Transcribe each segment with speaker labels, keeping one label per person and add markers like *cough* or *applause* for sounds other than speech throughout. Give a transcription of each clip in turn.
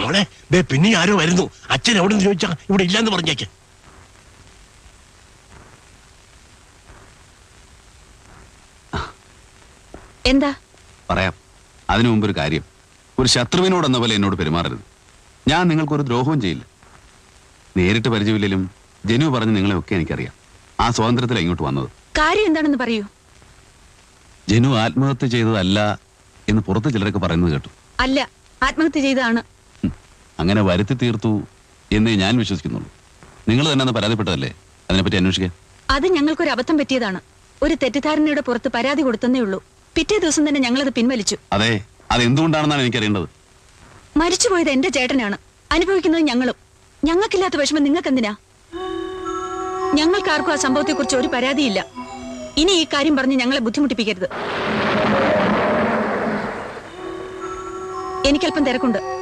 Speaker 1: മോളെ ദേ പിന്നെ ആരോ വരുന്നു. അച്ഛൻ എവിടെ നിന്ന് ചോദിച്ചാ ഇവിടെ ഇല്ലാന്ന് പറഞ്ഞേക്ക്.
Speaker 2: എന്താ?
Speaker 3: പറയാം. അതിനു മുമ്പ് ഒരു കാര്യം. ഒരു ശത്രുവിനോടെന്ന പോലെ എന്നോട് പെരുമാറരുത്. ഞാൻ നിങ്ങൾക്കൊരു ദ്രോഹവും ചെയ്യില്ല. നേരിട്ട് പരിചയമില്ലെങ്കിലും ജനു പറഞ്ഞ് നിങ്ങളെ ഒക്കെ എനിക്കറിയാം. ആ സ്വാതന്ത്ര്യത്തിൽ ഇങ്ങോട്ട് വന്നത്.
Speaker 2: കാര്യം എന്താണെന്ന് പറയൂ.
Speaker 3: ജനു ആത്മഹത്യ ചെയ്തതല്ല എന്ന് പുറത്ത് ചിലരൊക്കെ പറയുന്നത് കേട്ടു.
Speaker 2: അല്ല ആത്മഹത്യ ചെയ്തതാണ്.
Speaker 3: അങ്ങനെ വരുത്തി തീർത്തു എന്നേ ഞാൻ വിശ്വസിക്കുന്നുള്ളൂ. നിങ്ങൾ തന്നെ അന്ന് പരാതിപ്പെട്ടതല്ലേ? അതിനെപ്പറ്റി അന്വേഷിക്കാൻ.
Speaker 2: അത് ഞങ്ങൾക്കൊരു അബദ്ധം പറ്റിയതാണ്. ഒരു തെറ്റിദ്ധാരണയുടെ പുറത്ത് പരാതി കൊടുത്തന്നേ ഉള്ളൂ. പിറ്റേ ദിവസം തന്നെ ഞങ്ങളത് പിൻവലിച്ചു.
Speaker 3: അതെ അത് എന്തുകൊണ്ടാണെന്നാണ് എനിക്കറിയേണ്ടത്?
Speaker 2: മരിച്ചുപോയത് എന്റെ ചേട്ടനാണ്. അനുഭവിക്കുന്നത് ഞങ്ങളും. ഞങ്ങൾക്കില്ലാത്ത വിഷമം നിങ്ങൾക്ക് എന്തിനാ ഞങ്ങൾക്കാർക്കും ആ സംഭവത്തെക്കുറിച്ച് ഒരു പരാതിയില്ല. ഇനി ഈ കാര്യം പറഞ്ഞ് ഞങ്ങളെ ബുദ്ധിമുട്ടിപ്പിക്കരുത്. എനിക്കല്പം തിരക്കുണ്ട്.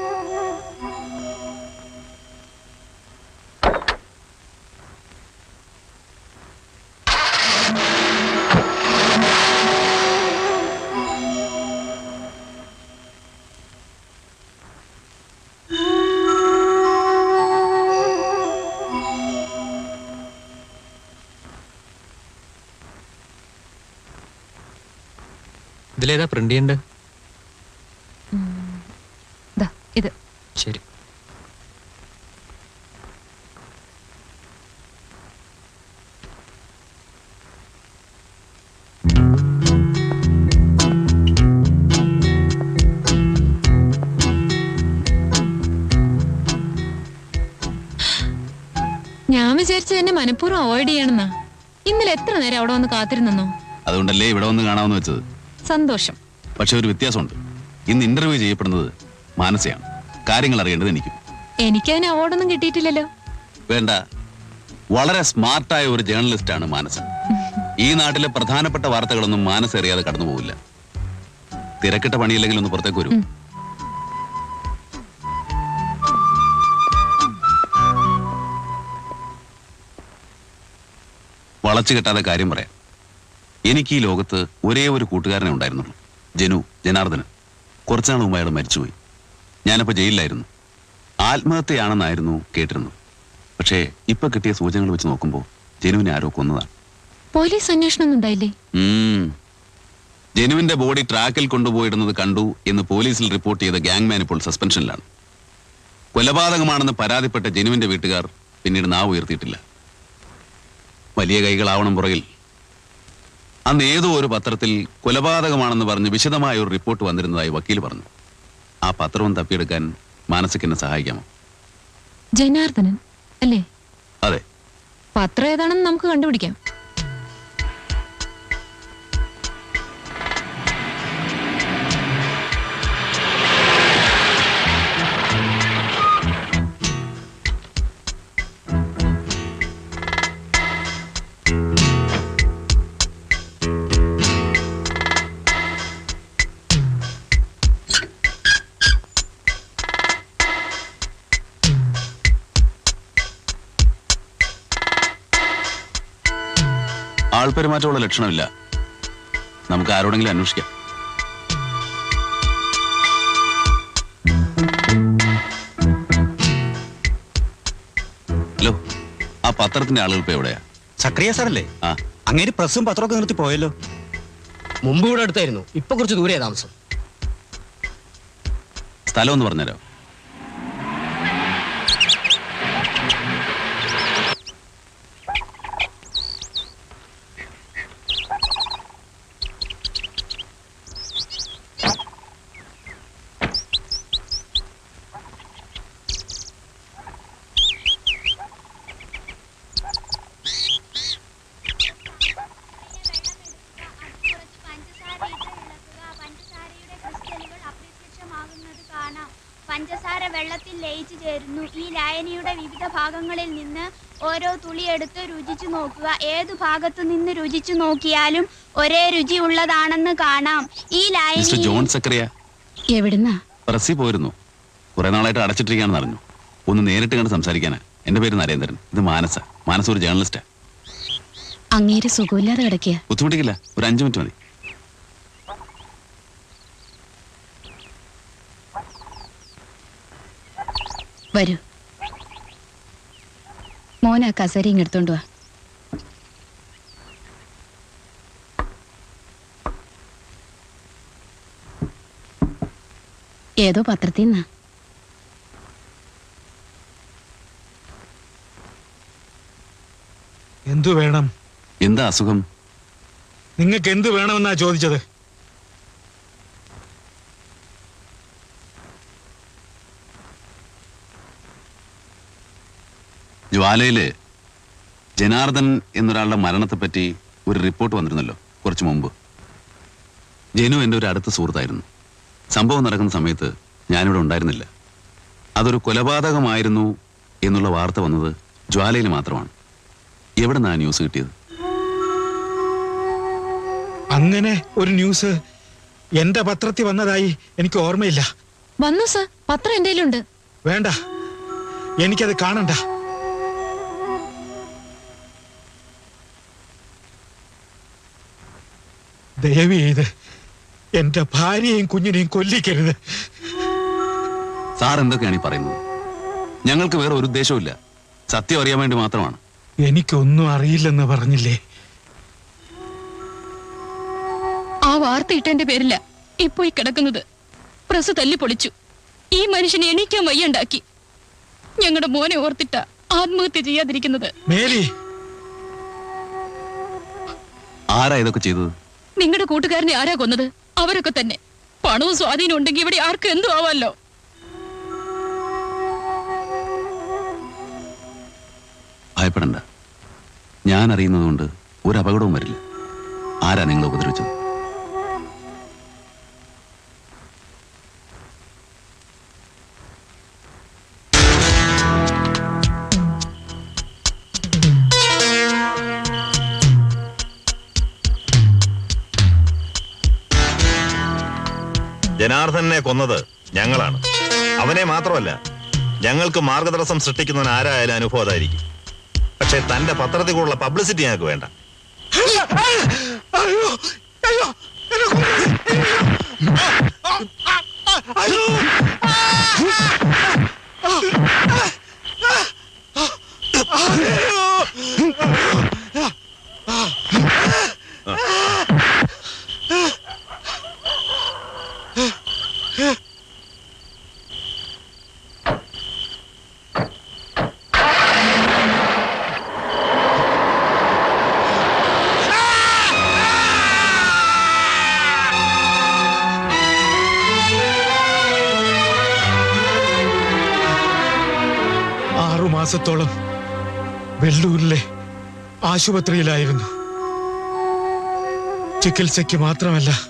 Speaker 4: ഇതിലേതാ പ്രിന്റ് ചെയ്യണ്ട്?
Speaker 2: ഇത്.
Speaker 4: ശരി.
Speaker 5: ഞാൻ വിചാരിച്ച എന്നെ മനഃപൂർവം അവോയ്ഡ് ചെയ്യണമെന്നാ. ഇന്നലെ എത്ര നേരം അവിടെ വന്ന് കാത്തിരുന്നോ
Speaker 3: അതുകൊണ്ടല്ലേ ഇവിടെ വന്ന് കാണാമെന്ന് വെച്ചത്.
Speaker 5: സന്തോഷം.
Speaker 3: പക്ഷെ ഒരു വ്യത്യാസമുണ്ട്. ഇന്ന് ഇന്റർവ്യൂ ചെയ്യപ്പെടുന്നത് മാനസയാണ്. കാര്യങ്ങൾ അറിയേണ്ടത് എനിക്കും.
Speaker 5: എനിക്കതിന് അവാർഡൊന്നും കിട്ടിയിട്ടില്ലല്ലോ.
Speaker 3: വേണ്ട. വളരെ സ്മാർട്ടായ ഒരു ജേർണലിസ്റ്റ് ആണ് മാനസ ഈ നാട്ടിലെ പ്രധാനപ്പെട്ട വാർത്തകളൊന്നും മാനസ അറിയാതെ കടന്നു പോകില്ല തിരക്കിട്ട പണിയില്ലെങ്കിൽ ഒന്ന് പുറത്തേക്ക് വരൂ. വളച്ചു കിട്ടാതെ കാര്യം പറയാം. എനിക്ക് ഈ ലോകത്ത് ഒരേ ഒരു കൂട്ടുകാരനെ ഉണ്ടായിരുന്നുള്ളൂ. ജനു ജനാർദ്ദനൻ. കുറച്ചുനാൾ മുമ്പ് അയാൾ മരിച്ചുപോയി. ഞാനപ്പോൾ ജയിലിലായിരുന്നു. ആത്മഹത്യയാണെന്നായിരുന്നു കേട്ടിരുന്നത്. പക്ഷേ ഇപ്പൊ കിട്ടിയ സൂചനകൾ വെച്ച് നോക്കുമ്പോൾ ജനുവിനെ ആരോ കൊന്നതാണ്.
Speaker 5: പോലീസ് അന്വേഷണം ഉണ്ടായില്ലേ.
Speaker 3: ജനുവിന്റെ ബോഡി ട്രാക്കിൽ കൊണ്ടുപോയിടുന്നത് കണ്ടു എന്ന് പോലീസിൽ റിപ്പോർട്ട് ചെയ്ത ഗാങ്മാൻ ഇപ്പോൾ സസ്പെൻഷനിലാണ്. കൊലപാതകമാണെന്ന് പരാതിപ്പെട്ട ജനുവിന്റെ വീട്ടുകാർ പിന്നീട് നാവ് ഉയർത്തിയിട്ടില്ല. വലിയ കൈകളാവണം പുറകിൽ. അന്ന് ഏതോ ഒരു പത്രത്തിൽ കൊലപാതകമാണെന്ന് പറഞ്ഞ് വിശദമായ ഒരു റിപ്പോർട്ട് വന്നിരുന്നതായി വക്കീൽ പറഞ്ഞു. ആ പത്രവും തപ്പിയെടുക്കാൻ മാനസികനെ സഹായിക്കാമോ?
Speaker 5: ജനാർദ്ദനൻ അല്ലേ?
Speaker 3: അതെ.
Speaker 5: പത്രം ഏതാണെന്ന് നമുക്ക് കണ്ടുപിടിക്കാം.
Speaker 3: ആൾപെരുമാറ്റമുള്ള ലക്ഷണമില്ല. നമുക്ക് ആരോടെങ്കിലും അന്വേഷിക്കാം. ഹലോ ആ പത്രത്തിന്റെ ആളുകൾ ഇപ്പൊ എവിടെയാ?
Speaker 6: സക്രിയ സാറല്ലേ?
Speaker 3: ആ.
Speaker 6: അങ്ങനെ പ്രസ്സും പത്രമൊക്കെ നിർത്തി പോയല്ലോ.
Speaker 7: മുമ്പ് ഇവിടെ അടുത്തായിരുന്നു. ഇപ്പൊ കുറച്ച് ദൂരെയാ താമസം.
Speaker 3: സ്ഥലം ഒന്ന് പറഞ്ഞുതരോ
Speaker 8: ഈ ലായനിയുടെ വിവിധ ഭാഗങ്ങളിൽ നിന്ന് ഓരോ തുളി എടുത്ത് രുചിച്ചു നോക്കുക. ഏത് ഭാഗത്തു നിന്ന് രുചിച്ചു നോക്കിയാലും ഒരേ രുചി ഉള്ളതാണെന്ന് കാണാം. ഈ
Speaker 3: മിസ്റ്റർ
Speaker 8: ലായനി
Speaker 3: ജോൺ സക്രിയ
Speaker 2: എവിടുന്നാ?
Speaker 3: പ്രസി പോയിരുന്നു. കുറെ നാളായിട്ട് അടച്ചിട്ടിരിക്കുകയാണെന്ന് അറിഞ്ഞു. ഒന്ന് നേരിട്ട് കണ്ട് സംസാരിക്കാനാ. എന്റെ പേര് നരേന്ദ്രൻ. ഇത് മാനസ. മാനസ ഒരു ജേർണലിസ്റ്റാ
Speaker 2: അങ്ങേരെ സുഖമില്ലാതെ കിടക്കുക
Speaker 3: ബുദ്ധിമുട്ടിക്കില്ല. ഒരു അഞ്ചു മിനിറ്റ് മതി.
Speaker 8: വരൂ. മോന കസേരയും എടുത്തോണ്ട് വാ. ഏതോ പത്രത്തിൽ നിന്നാ
Speaker 4: എന്തു വേണം?
Speaker 3: എന്താ അസുഖം?
Speaker 4: നിങ്ങൾക്ക് എന്ത് വേണമെന്നാ ചോദിച്ചത്?
Speaker 3: ജ്വാലയിൽ ജനാർദ്ദൻ എന്നൊരാളുടെ മരണത്തെപ്പറ്റി ഒരു റിപ്പോർട്ട് വന്നിരുന്നല്ലോ കുറച്ചു മുമ്പ്. ജനു എന്റെ ഒരു അടുത്ത സുഹൃത്തായിരുന്നു. സംഭവം നടക്കുന്ന സമയത്ത് ഞാനിവിടെ ഉണ്ടായിരുന്നില്ല. അതൊരു കൊലപാതകമായിരുന്നു എന്നുള്ള വാർത്ത വന്നത് ജ്വാലയിൽ മാത്രമാണ്. എവിടെ നിന്നാണ് ന്യൂസ് കിട്ടിയത്?
Speaker 4: അങ്ങനെ ഒരു ന്യൂസ് എന്റെ പത്രത്തിൽ വന്നതായി എനിക്ക് ഓർമ്മയില്ല.
Speaker 9: വന്നു സർ പത്രം എന്റെ
Speaker 4: വേണ്ട. എനിക്കത് കാണണ്ട. ദയവ് ചെയ്ത് എന്റെ ഭാര്യയും കുഞ്ഞിനെയും കൊല്ലിക്കരുത്.
Speaker 3: സാർ എന്തൊക്കെയാണ് ഈ പറയുന്നത്? ഞങ്ങൾക്ക് വേറെ ഒരു ഉദ്ദേശവും ഇല്ല. സത്യം അറിയാൻ വേണ്ടി മാത്രമാണ്.
Speaker 4: എനിക്കൊന്നും അറിയില്ലെന്ന് പറഞ്ഞില്ലേ?
Speaker 9: ആ വാർത്ത ഇട്ടെന്റെ പേരില്ല. ഇപ്പൊ ഈ കിടക്കുന്നത്. പ്രസ് തല്ലി പൊളിച്ചു. ഈ മനുഷ്യനെ എണീക്കാൻ വയ്യണ്ടാക്കി. ഞങ്ങളുടെ മോനെ ഓർത്തിട്ട ആത്മഹത്യ ചെയ്യാതിരിക്കുന്നത്.
Speaker 4: മേരി.
Speaker 3: ആരാ ഇതൊക്കെ ചെയ്തത്?
Speaker 9: നിങ്ങളുടെ കൂട്ടുകാരനെ ആരാ കൊന്നത്? അവരൊക്കെ തന്നെ. പണവും സ്വാധീനം ഉണ്ടെങ്കിൽ ഇവിടെ ആർക്കും എന്തു ആവാമല്ലോ
Speaker 3: ഭയപ്പെടണ്ട. ഞാൻ അറിയുന്നതുകൊണ്ട് ഒരു അപകടവും വരില്ല. ആരാ നിങ്ങളെ ഉപദ്രവിച്ചത്?
Speaker 10: ജനാർദ്ദനെ കൊന്നത് ഞങ്ങളാണ് അവനെ മാത്രമല്ല ഞങ്ങൾക്ക് മാർഗതടസ്സം സൃഷ്ടിക്കുന്നവൻ ആരായാലും അനുഭവം അതായിരിക്കും പക്ഷെ തന്റെ പത്രത്തിൽ കൂടുള്ള പബ്ലിസിറ്റി ഞങ്ങൾക്ക് വേണ്ട
Speaker 4: അയ്യോ അയ്യോ വെള്ളൂരിലെ ആശുപത്രിയിലായിരുന്നു. ചികിത്സയ്ക്ക് മാത്രമല്ല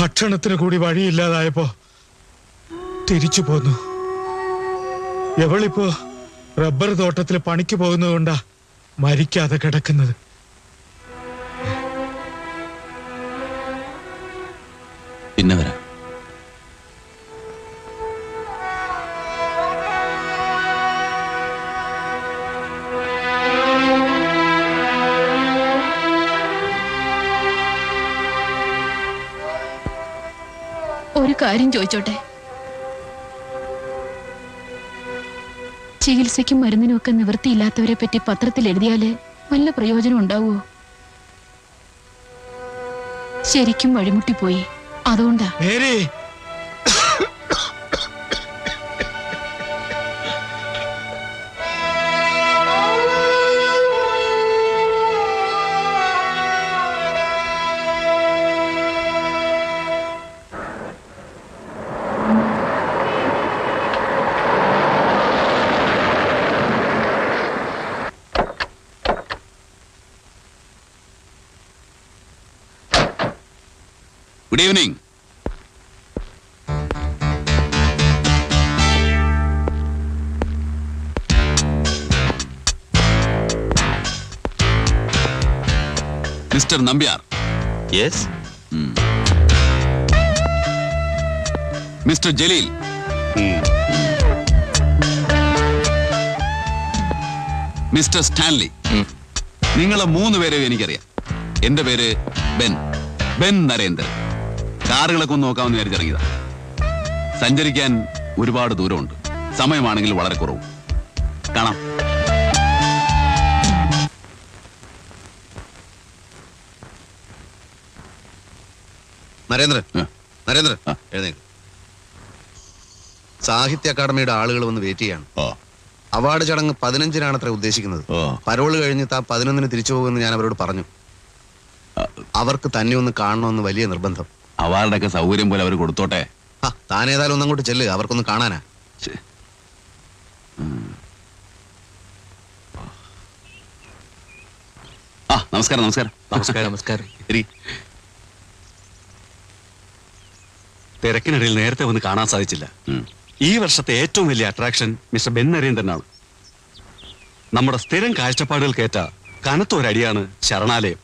Speaker 4: ഭക്ഷണത്തിന് കൂടി വഴിയില്ലാതായപ്പോ തിരിച്ചു പോന്നു. എവളിപ്പോ റബ്ബർ തോട്ടത്തിൽ പണിക്ക് പോകുന്നതുകൊണ്ടാ മരിക്കാതെ കിടക്കുന്നത്?
Speaker 3: പിന്നെ വരാം.
Speaker 9: കാര്യം ചോദിച്ചോട്ടെ? ചികിത്സയ്ക്കും മരുന്നിനും ഒക്കെ നിവൃത്തിയില്ലാത്തവരെ പറ്റി പത്രത്തിൽ എഴുതിയാൽ വല്ല പ്രയോജനം ഉണ്ടാവുമോ ശരിക്കും വഴിമുട്ടിപ്പോയി അതുകൊണ്ടാ.
Speaker 3: Good evening mister Nambiar
Speaker 10: yes
Speaker 3: mister Jaleel mister Stanley നിങ്ങളെ മൂന്ന് പേരെയും എനിക്കറിയാം. എന്റെ പേര് ബെൻ. ബെൻ നരേന്ദ്രൻ. കാറുകളൊക്കെ ഒന്ന് നോക്കാമെന്ന് വിചാരിച്ചിറങ്ങിയതാ. സഞ്ചരിക്കാൻ ഒരുപാട് ദൂരമുണ്ട്. സമയമാണെങ്കിൽ വളരെ കുറവ്. കാണാം.
Speaker 11: നരേന്ദ്രൻ
Speaker 3: ആ.
Speaker 11: നരേന്ദ്രൻ എഴുന്നേക്ക്. സാഹിത്യ അക്കാദമിയുടെ ആളുകൾ വന്ന് വെയിറ്റ് ചെയ്യാണ്. അവാർഡ് ചടങ്ങ് പതിനഞ്ചിനാണ് അത്ര ഉദ്ദേശിക്കുന്നത് പരോൾ കഴിഞ്ഞ് താ പതിനൊന്നിന് തിരിച്ചു പോകുമെന്ന് ഞാൻ അവരോട് പറഞ്ഞു. അവർക്ക് തന്നെ ഒന്ന് കാണണമെന്ന് വലിയ നിർബന്ധം.
Speaker 3: അവാർഡൊക്കെ ഒക്കെ സൗകര്യം പോലെ അവർ കൊടുത്തോട്ടെ?
Speaker 11: താനേതായാലും ഒന്നങ്ങോട്ട് ചെല്ല് അവർക്കൊന്ന് കാണാനാ.
Speaker 3: ആ നമസ്കാരം നമസ്കാരം.
Speaker 6: നമസ്കാരം നമസ്കാരം. തിരക്കിനിടയിൽ നേരത്തെ ഒന്ന് കാണാൻ സാധിച്ചില്ല. ഈ വർഷത്തെ ഏറ്റവും വലിയ അട്രാക്ഷൻ മിസ്റ്റർ ബെൻ നരേന്ദ്രനാണ്. നമ്മുടെ സ്ഥിരം കാഴ്ചപ്പാടുകൾക്കേറ്റ കേറ്റ കനത്തൊരടിയാണ് ശരണാലയം.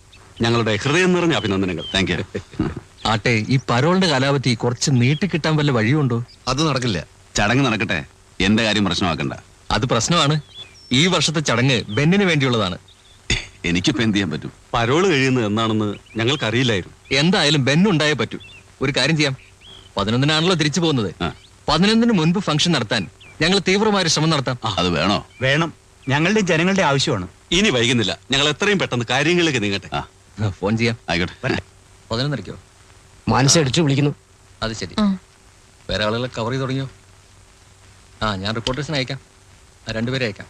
Speaker 6: ഞങ്ങളുടെ ഹൃദയം നിറഞ്ഞ അഭിനന്ദനങ്ങൾ.
Speaker 3: താങ്ക് യു *laughs*
Speaker 7: ആട്ടെ ഈ പരോളിന്റെ കാലാവധി കുറച്ച് നീട്ടിക്കിട്ടാൻ വല്ല വഴിയുണ്ടോ?
Speaker 11: അത് നടക്കില്ല.
Speaker 3: ചടങ്ങ് നടക്കട്ടെ. എന്റെ കാര്യം പ്രശ്നമാക്കണ്ട.
Speaker 7: അത് പ്രശ്നമാണ്. ഈ വർഷത്തെ ചടങ്ങ് ബെന്നിന് വേണ്ടിയുള്ളതാണ്.
Speaker 3: എനിക്കിപ്പോ എന്ത് ചെയ്യാൻ പറ്റും?
Speaker 6: പരോൾ കഴിയുന്നത് എന്നാണെന്ന് ഞങ്ങൾക്കറിയില്ലായിരുന്നു.
Speaker 7: എന്തായാലും ബെന്നുണ്ടായേ പറ്റൂ. ഒരു കാര്യം ചെയ്യാം. പതിനൊന്നിനാണല്ലോ തിരിച്ചു പോകുന്നത്.
Speaker 3: ആ.
Speaker 7: പതിനൊന്നിന് മുൻപ് ഫംഗ്ഷൻ നടത്താൻ ഞങ്ങൾ തീവ്രമായ ശ്രമം നടത്താം.
Speaker 3: അത് വേണോ?
Speaker 6: വേണം. ഞങ്ങളുടെ ജനങ്ങളുടെ ആവശ്യമാണ്. ഇനി വൈകുന്നില്ല. ഞങ്ങൾ എത്രയും പെട്ടെന്ന് കാര്യങ്ങളിലേക്ക് നീങ്ങട്ടെ.
Speaker 3: ആ
Speaker 7: ഫോൺ ചെയ്യാം.
Speaker 3: ആയിക്കോട്ടെ.
Speaker 7: പതിനൊന്നരയ്ക്കോ മനസ്സടിച്ചു വിളിക്കുന്നു. അത് ശരി. വേറെ ആളുകളെ കവർ ചെയ്ത് തുടങ്ങിയോ? ആ ഞാൻ റിപ്പോർട്ടേഴ്സിന് അയക്കാം. ആ രണ്ടുപേരെ അയക്കാം.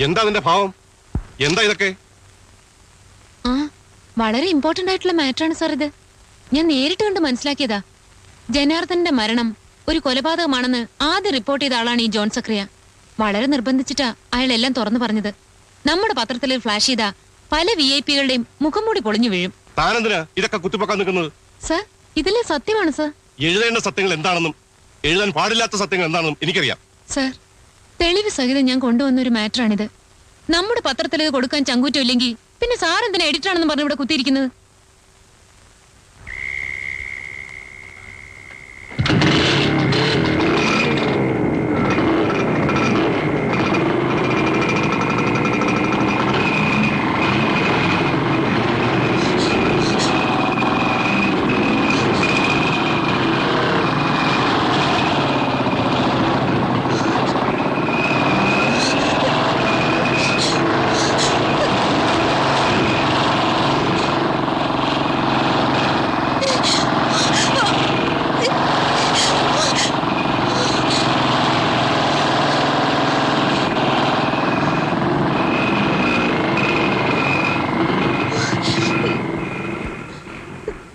Speaker 1: എന്താ നിന്റെ ഭാവം? എന്താ ഇതൊക്കെ?
Speaker 5: ആ വളരെ ഇമ്പോർട്ടന്റ് ആയിട്ടുള്ള മാറ്ററാണ് സർ ഇത്. ഞാൻ നേരിട്ട് കണ്ട് മനസ്സിലാക്കിയതാ. ജനാർദ്ദന്റെ മരണം ഒരു കൊലപാതകമാണെന്ന് ആദ്യം റിപ്പോർട്ട് ചെയ്ത ആളാണ് ഈ ജോൺ സക്രിയ. വളരെ നിർബന്ധിച്ചിട്ടാ അയാൾ എല്ലാം തുറന്നു പറഞ്ഞത്. നമ്മുടെ പത്രത്തിൽ ഫ്ലാഷ് ചെയ്ത പല വി ഐ പികളുടെയും മുഖം മൂടി പൊളിഞ്ഞു വീഴും.
Speaker 1: താനെന്തിനാ ഇതൊക്കെ കുത്തിപ്പൊക്കാൻ നിൽക്കുന്നത്?
Speaker 5: സർ ഇതിലെ സത്യമാണ് സർ.
Speaker 1: എഴുതേണ്ട സത്യങ്ങൾ എന്താണെന്നും എഴുതാൻ പാടില്ലാത്ത സത്യങ്ങൾ എന്താണെന്നും എനിക്കറിയാം.
Speaker 5: സർ തെളിവ് സഹിതം ഞാൻ കൊണ്ടുവന്ന ഒരു മാറ്ററാണിത്. നമ്മുടെ പത്രത്തിൽ ഇത് കൊടുക്കാൻ ചങ്കൂറ്റം ഇല്ലെങ്കിൽ പിന്നെ സാർ എന്തിനാ എഡിറ്റർ ആണെന്ന് പറഞ്ഞ് ഇവിടെ കുത്തിയിരിക്കുന്നത്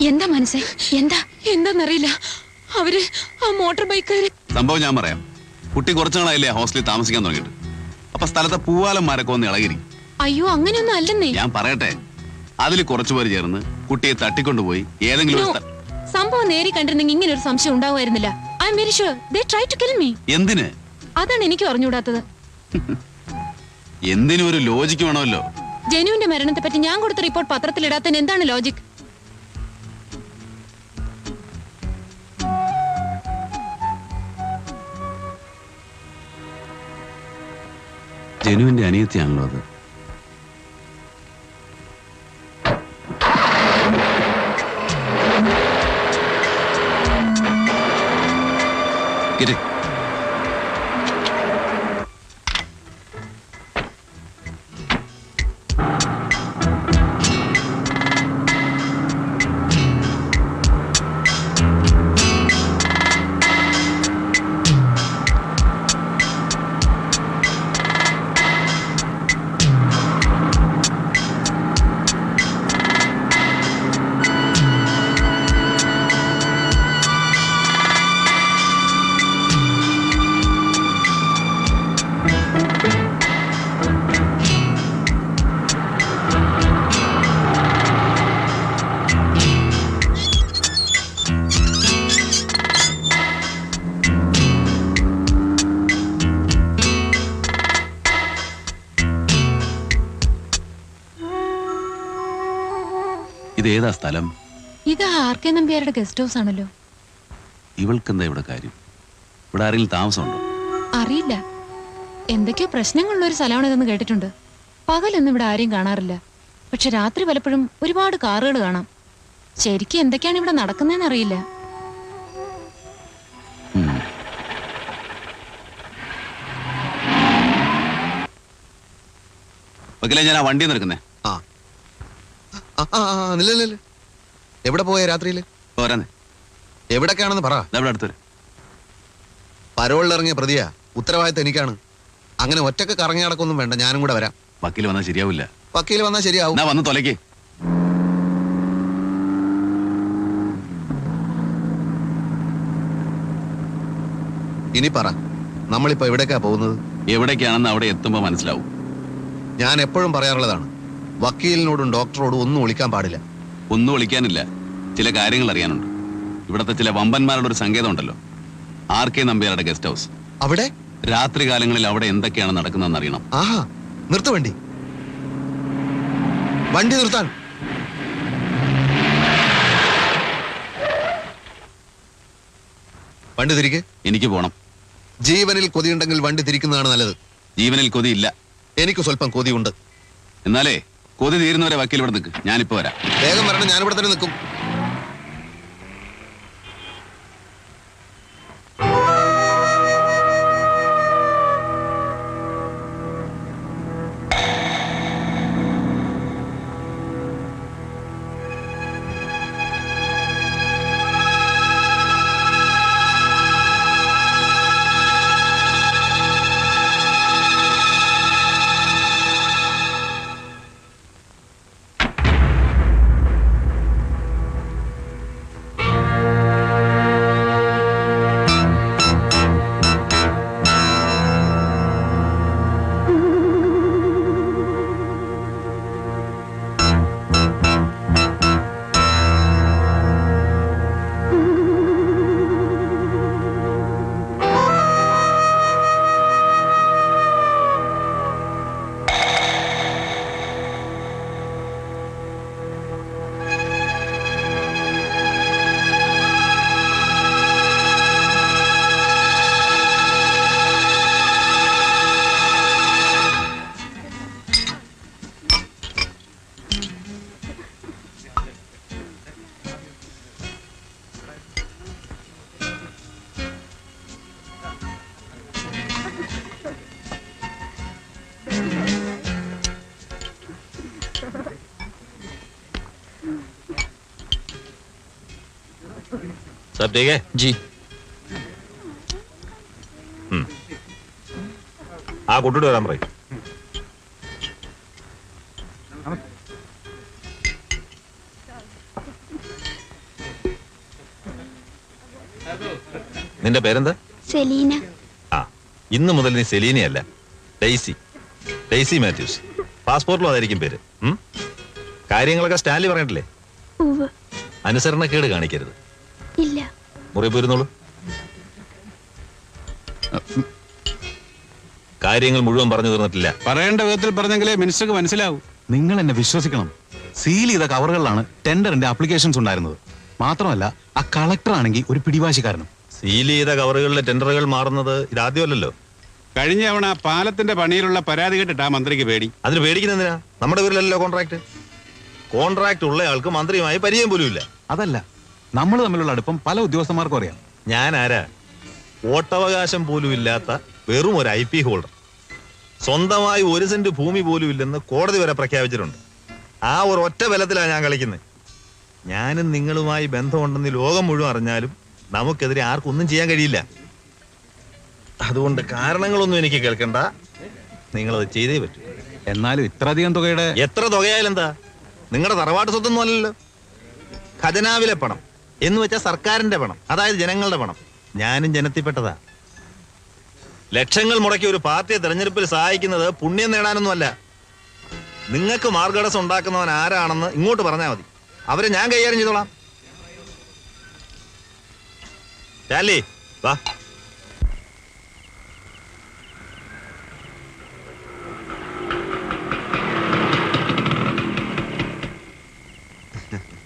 Speaker 5: എന്താ മനസ്സേ എന്താ എന്താന്നറിയില്ല അവർ ആ മോട്ടോർ ബൈക്കുകാര്
Speaker 3: സംഭവം ഞാൻ പറയാം. കുട്ടി കുറച്ചു നാളായില്ലേ ഹോസ്റ്റലിൽ താമസിക്കാൻ തുടങ്ങിയിട്ട്. അപ്പൊ സ്ഥലത്തെ പൂവാലന്മാരൊക്കെ ഒന്ന് ഇളകിരി.
Speaker 5: അയ്യോ അങ്ങനെയൊന്നും അല്ലെന്നേ.
Speaker 3: ഞാൻ പറയട്ടെ അതിൽ കുറച്ചുപേർ ചേർന്ന് കുട്ടിയെ തട്ടിക്കൊണ്ടുപോയി ഏതെങ്കിലും ഒരു
Speaker 5: No.
Speaker 3: സ്ഥ-
Speaker 5: സംഭവം നേരി കണ്ടിരുന്നെങ്കിൽ ഇങ്ങനെ ഒരു സംശയം ഉണ്ടാവുമായിരുന്നില്ല. I am very sure. They try to kill me.
Speaker 3: എന്തിന്?
Speaker 5: അതാണ് എനിക്ക് അറിഞ്ഞുകൂടാത്തത്.
Speaker 3: എന്തിനൊരു ലോജിക് ലോജിക്ക് വേണമല്ലോ.
Speaker 5: ജനുവിന്റെ മരണത്തെ പറ്റി ഞാൻ കൊടുത്ത റിപ്പോർട്ട് പത്രത്തിൽ ഇടാത്തതിന് എന്താണ് ലോജിക്?
Speaker 3: ജനുവിന്റെ അനിയത്തിയാണല്ലോ അത്. ഇത് ഇതേതാ സ്ഥലം?
Speaker 5: ഇത് ആർക്കെ നമ്പിയാരുടെ നമ്പ്യാരുടെ ഗസ്റ്റ് ഹൗസ് ആണല്ലോ.
Speaker 3: ഇവൾക്കെന്താ ഇവിടെ കാര്യം? ഇവിടെ ആരെങ്കിലും താമസമുണ്ടോ?
Speaker 5: അറിയില്ല. എന്തൊക്കെയോ പ്രശ്നങ്ങളുള്ള ഒരു സ്ഥലമാണ് ഇതെന്ന് കേട്ടിട്ടുണ്ട്. പകലൊന്നും ഇവിടെ ആരെയും കാണാറില്ല. പക്ഷെ രാത്രി പലപ്പോഴും ഒരുപാട് കാറുകൾ കാണാം. ശരിക്കും എന്തൊക്കെയാണ് ഇവിടെ നടക്കുന്നതെന്ന് അറിയില്ല.
Speaker 3: ഞാൻ ആ വണ്ടി നിൽക്കുന്നേ
Speaker 11: ആ. എവിടെ പോയ
Speaker 3: രാത്രിയിൽ?
Speaker 11: എവിടൊക്കെയാണെന്ന് പറ.
Speaker 3: പരോളിലിറങ്ങിയ അടുത്തൊരു
Speaker 11: പരോളിൽ ഇറങ്ങിയ പ്രതിയാ. ഉത്തരവാദിത്തം എനിക്കാണ്. അങ്ങനെ ഒറ്റയ്ക്ക് കറങ്ങി നടക്കൊന്നും വേണ്ട. ഞാനും കൂടെ വരാം.
Speaker 3: വക്കീൽ വന്നാൽ ശരിയാവില്ല.
Speaker 11: വക്കീൽ വന്നാൽ ശരിയാവും.
Speaker 3: ഞാൻ വന്ന് തൊലയ്ക്ക്
Speaker 11: ഇനി പറ. നമ്മളിപ്പോ എവിടേക്കാ പോകുന്നത്?
Speaker 3: എവിടേക്കാണെന്ന് അവിടെ എത്തുമ്പോ മനസ്സിലാവും.
Speaker 11: ഞാൻ എപ്പോഴും പറയാറുള്ളതാണ്. വക്കീലിനോടും ഡോക്ടറോടും ഒന്നും വിളിക്കാൻ പാടില്ല.
Speaker 3: ഒന്നും വിളിക്കാനില്ല. ചില കാര്യങ്ങൾ അറിയാനുണ്ട്. ഇവിടത്തെ ചില വമ്പന്മാരുടെ ഒരു സങ്കേതം ഉണ്ടല്ലോ ആർ കെ നമ്പ്യാരുടെ ഗസ്റ്റ് ഹൗസ്.
Speaker 11: അവിടെ?
Speaker 3: രാത്രി കാലങ്ങളിൽ അവിടെ എന്തൊക്കെയാണ് നടക്കുന്നതെന്ന് അറിയണം.
Speaker 11: ആഹാ നിർത്തു വണ്ടി. വണ്ടി നിർത്താൻ. വണ്ടി തിരികെ
Speaker 3: എനിക്ക് പോണം.
Speaker 11: ജീവനിൽ കൊതിയുണ്ടെങ്കിൽ വണ്ടി തിരിക്കുന്നതാണ് നല്ലത്.
Speaker 3: ജീവനിൽ കൊതിയില്ല.
Speaker 11: എനിക്ക് സ്വല്പം കൊതിയുണ്ട്.
Speaker 3: എന്നാലേ കൊതി തീരുന്നവരെ വക്കീൽ ഇവിടെ നിൽക്ക്. ഞാനിപ്പോ വരാം.
Speaker 11: വേഗം വരണം. ഞാനിവിടെ തന്നെ നിൽക്കും.
Speaker 10: सब ठीक है
Speaker 7: ജി
Speaker 10: ആ കുട്ടിയോട് വരാൻ പറയും നിന്റെ പേരെന്താ
Speaker 8: സെലീന
Speaker 10: ആ ഇന്ന് മുതൽ നീ സെലീനയല്ല ഡെയ്സി ഡെയ്സി മാത്യൂസ് പാസ്പോർട്ടിലും അതായിരിക്കും പേര് ഉം? കാര്യങ്ങളൊക്കെ സ്റ്റാൻലി പറഞ്ഞിട്ടില്ലേ
Speaker 8: ഉവ്
Speaker 10: അനുസരണക്കേട് കാണിക്കരുത്
Speaker 8: ഇല്ല
Speaker 10: മുറി പോയിരുന്നോളൂ കാര്യങ്ങൾ മുഴുവൻ പറഞ്ഞു തീർന്നിട്ടില്ല.
Speaker 3: പറയേണ്ട വിധത്തിൽ പറഞ്ഞെങ്കിലേ മിനിസ്റ്റർക്ക് മനസ്സിലാവൂ.
Speaker 12: നിങ്ങൾ എന്നെ വിശ്വസിക്കണം. സീൽ ചെയ്ത കവറുകളിലാണ് ടെൻഡറിന്റെ അപ്ലിക്കേഷൻസ് ഉണ്ടായിരുന്നത്. മാത്രമല്ല ആ കളക്ടർ ആണെങ്കിൽ ഒരു പിടിവാശിക്കാരനും.
Speaker 10: സീൽ ചെയ്ത കവറുകളിലെ ടെൻഡറുകൾ മാറുന്നത് ഇതാദ്യമല്ലല്ലോ
Speaker 3: കഴിഞ്ഞ തവണ പാലത്തിന്റെ പണിയിലുള്ള പരാതി കേട്ടിട്ട് ആ മന്ത്രിക്ക് പേടി.
Speaker 10: അതിന് പേടിക്കുന്നതിനാ നമ്മുടെ പേരിലല്ലോ കോൺട്രാക്ട് കോൺട്രാക്ട് ഉള്ളയാൾക്ക് മന്ത്രിയുമായി പരിചയം പോലും ഇല്ല
Speaker 12: അതല്ല നമ്മൾ തമ്മിലുള്ള അടുപ്പം പല ഉദ്യോഗസ്ഥന്മാർക്കും അറിയാം.
Speaker 10: ഞാൻ ആരാ? വോട്ടവകാശം പോലും ഇല്ലാത്ത വെറും ഒരു ഐ പി ഹോൾഡർ. സ്വന്തമായി ഒരു സെന്റ് ഭൂമി പോലും ഇല്ലെന്ന് കോടതി വരെ പ്രഖ്യാപിച്ചിട്ടുണ്ട്. ആ ഒരു ഒറ്റ ബലത്തിലാണ് ഞാൻ കളിക്കുന്നത് ഞാനും നിങ്ങളുമായി ബന്ധമുണ്ടെന്ന് ലോകം മുഴുവൻ അറിഞ്ഞാലും നമുക്കെതിരെ ആർക്കൊന്നും ചെയ്യാൻ കഴിയില്ല. അതുകൊണ്ട് കാരണങ്ങളൊന്നും എനിക്ക് കേൾക്കണ്ട. നിങ്ങളത് ചെയ്തേ പറ്റൂ.
Speaker 12: എന്നാലും ഇത്രയധികം തുകയുടെ
Speaker 10: എത്ര തുകയായാലും എന്താ? നിങ്ങളുടെ തറവാട്ട് സ്വത്തൊന്നും അല്ലല്ലോ. ഖജനാവിലെ പണം. എന്ന് വെച്ചാൽ സർക്കാരിന്റെ പണം അതായത് ജനങ്ങളുടെ പണം. ഞാനും ജനത്തിൽപ്പെട്ടതാ ലക്ഷങ്ങൾ മുടക്കി ഒരു പാർട്ടിയെ തെരഞ്ഞെടുപ്പിൽ സഹായിക്കുന്നത് പുണ്യം നേടാനൊന്നുമല്ല. നിങ്ങൾക്ക് മാർഗടസം ഉണ്ടാക്കുന്നവൻ ആരാണെന്ന് ഇങ്ങോട്ട് പറഞ്ഞാൽ മതി. അവരെ ഞാൻ കൈകാര്യം ചെയ്തോളാം. വാ.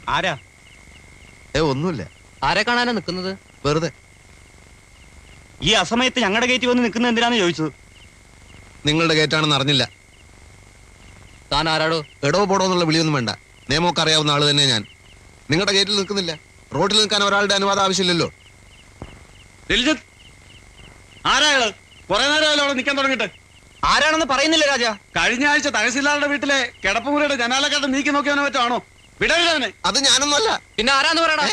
Speaker 7: ആരാ?
Speaker 11: ഏ ഒന്നുമില്ല.
Speaker 7: ആരെ കാണാനാ നിൽക്കുന്നത്
Speaker 11: വെറുതെ.
Speaker 7: ഈ അസമയത്ത് ഞങ്ങളുടെ ഗേറ്റ് വന്ന് നിൽക്കുന്നത് എന്തിനാന്ന് ചോദിച്ചത്?
Speaker 11: നിങ്ങളുടെ ഗേറ്റാണെന്ന് അറിഞ്ഞില്ല.
Speaker 7: താൻ ആരാടോ?
Speaker 11: എടോ പോടോ എന്നുള്ള വിളിയൊന്നും വേണ്ട. നിയമമൊക്കെ അറിയാവുന്ന ആൾ തന്നെ ഞാൻ. നിങ്ങളുടെ ഗേറ്റിൽ നിൽക്കുന്നില്ല. റോഡിൽ നിൽക്കാൻ ഒരാളുടെ അനുവാദം ആവശ്യമില്ലല്ലോ.
Speaker 7: ആരാ കുറെ നേരമല്ലോ അവിടെ നിൽക്കാൻ തുടങ്ങിട്ട്
Speaker 13: ആരാണെന്ന് പറയുന്നില്ല രാജ.
Speaker 6: കഴിഞ്ഞ ആഴ്ച തഹസീൽദാറുടെ വീട്ടിലെ കിടപ്പുമുറിയുടെ ജനാലക്കാട്ട് നീക്കി നോക്കിയവനെ പറ്റാണോ? വിടരുതവനെ
Speaker 11: അത് ഞാനൊന്നുമല്ല.
Speaker 13: പിന്നെ ആരാന്ന് പറയടാ?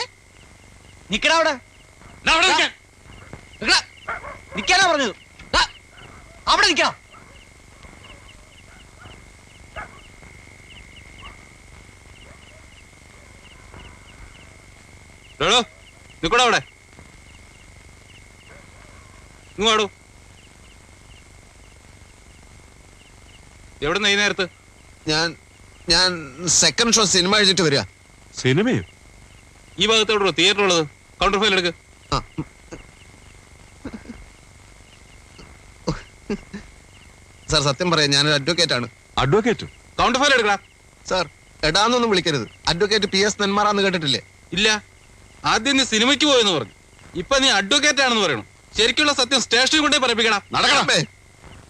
Speaker 13: നിക്കടാ അവിടെ.
Speaker 6: അവിടെ നിൽക്കാൻ.
Speaker 13: നിക്കടാ. നിക്കാനാ പറഞ്ഞത്. അവിടെ നിക്ക
Speaker 3: ഡോടോ നിൽക്കൂടെ അവിടെ. ഇങ്ങോടു എവിടെ ഈ നേരത്ത്?
Speaker 11: ഞാൻ ഞാൻ സെക്കൻഡ് ഷോ സിനിമ എഴുതിട്ട് വരിക.
Speaker 6: സിനിമയോ?
Speaker 3: ഈ ഭാഗത്ത് എവിടെ തിയേറ്റർ ഉള്ളത്. കൗണ്ടർ ഫയൽ എടുക്ക്.
Speaker 11: സാർ സത്യം പറയാം ഞാനൊരു അഡ്വക്കേറ്റ് ആണ്.
Speaker 6: അഡ്വക്കേറ്റ്
Speaker 3: കൗണ്ടർ ഫയൽ എടുക്കടാ.
Speaker 11: സാർ എടാന്നൊന്നും വിളിക്കരുത്. അഡ്വക്കേറ്റ് പി എസ് നെന്മാറാന്ന് കേട്ടിട്ടില്ലേ?
Speaker 3: ഇല്ല. ആദ്യം നീ സിനിമയ്ക്ക് പോയെന്ന് പറഞ്ഞു. ഇപ്പൊ നീ അഡ്വക്കേറ്റ് ആണെന്ന് പറയണം. ശരിക്കുള്ള സത്യം സ്റ്റേഷനിൽ കൊണ്ടേ പറയിപ്പിക്കണം നടക്കണം